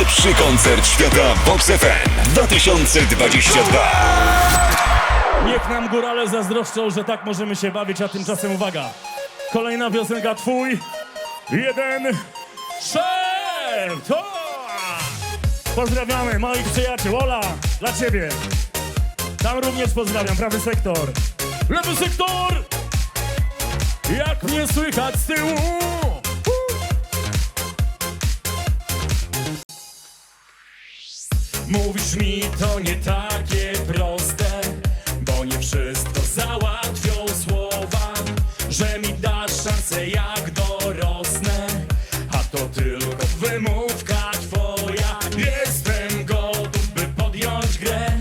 Najlepszy koncert świata Vox FM 2022. Niech nam górale zazdroszczą, że tak możemy się bawić, a tymczasem uwaga. Kolejna piosenka twój. Jeden. Szef! To! Pozdrawiamy moich przyjaciół. Ola, dla ciebie. Tam również pozdrawiam, prawy sektor. Lewy sektor! Jak mnie słychać z tyłu? Mówisz mi to nie takie proste, bo nie wszystko załatwią słowa, że mi dasz szansę jak dorosnę, a to tylko wymówka twoja. Jestem gotów, by podjąć grę,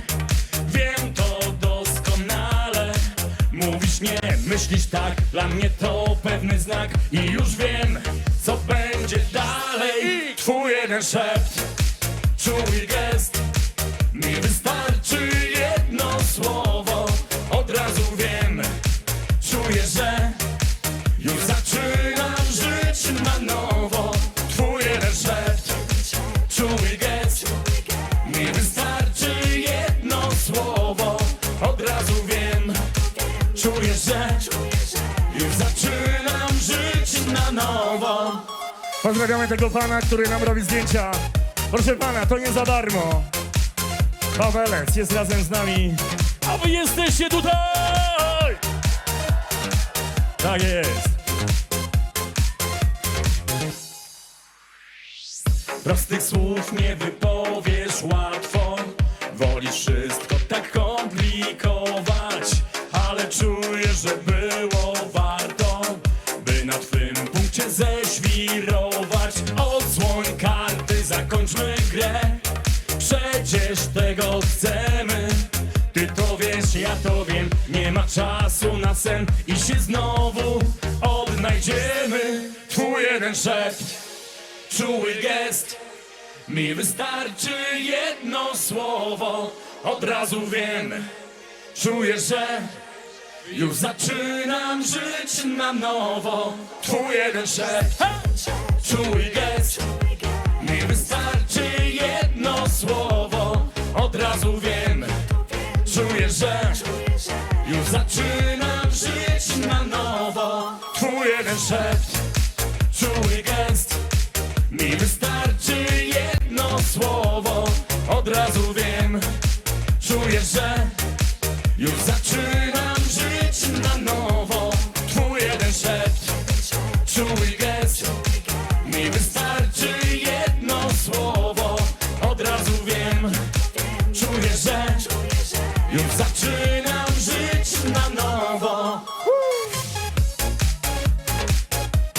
wiem to doskonale. Mówisz nie, myślisz tak, dla mnie to pewny znak i już wiem, co będzie dalej. Twój jeden szept czuły gest Już zaczynam żyć na nowo Pozdrawiamy tego pana, który nam robi zdjęcia. Proszę pana, to nie za darmo. Pawelec jest razem z nami. A wy jesteście tutaj! Tak jest. Prostych słów nie wypowiesz łatwo. Wolisz wszystko tak komplikować, ale czuję, że było zakończmy grę. Przecież tego chcemy. Ty to wiesz, ja to wiem. Nie ma czasu na sen i się znowu odnajdziemy. Twój jeden szept czuły gest Mi wystarczy jedno słowo Od razu wiem Czuję, że Już zaczynam żyć na nowo Twój jeden szept Czuję, że Już zaczynam żyć na nowo. Twój jeden szept Czuły gest mi wystarczy jedno słowo, od razu wiem, czuję, że już zaczynam żyć na nowo. Twój jeden szept, czuły gest, mi wystarczy jedno słowo, od razu wiem, czuję, że już zaczynam żyć na nowo.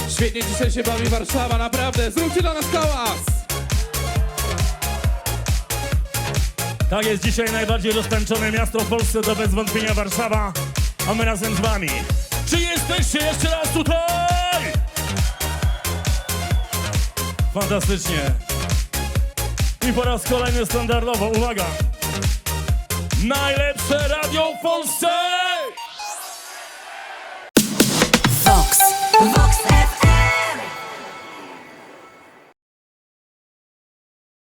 Świetnie dzisiaj się bawi Warszawa, naprawdę. Zróbcie dla nas hałas! Tak jest dzisiaj najbardziej roztańczone miasto w Polsce, to bez wątpienia Warszawa, a my razem z wami. Czy jesteście jeszcze raz tutaj? Fantastycznie. I po raz kolejny standardowo, uwaga. Najlepsze radio w Polsce!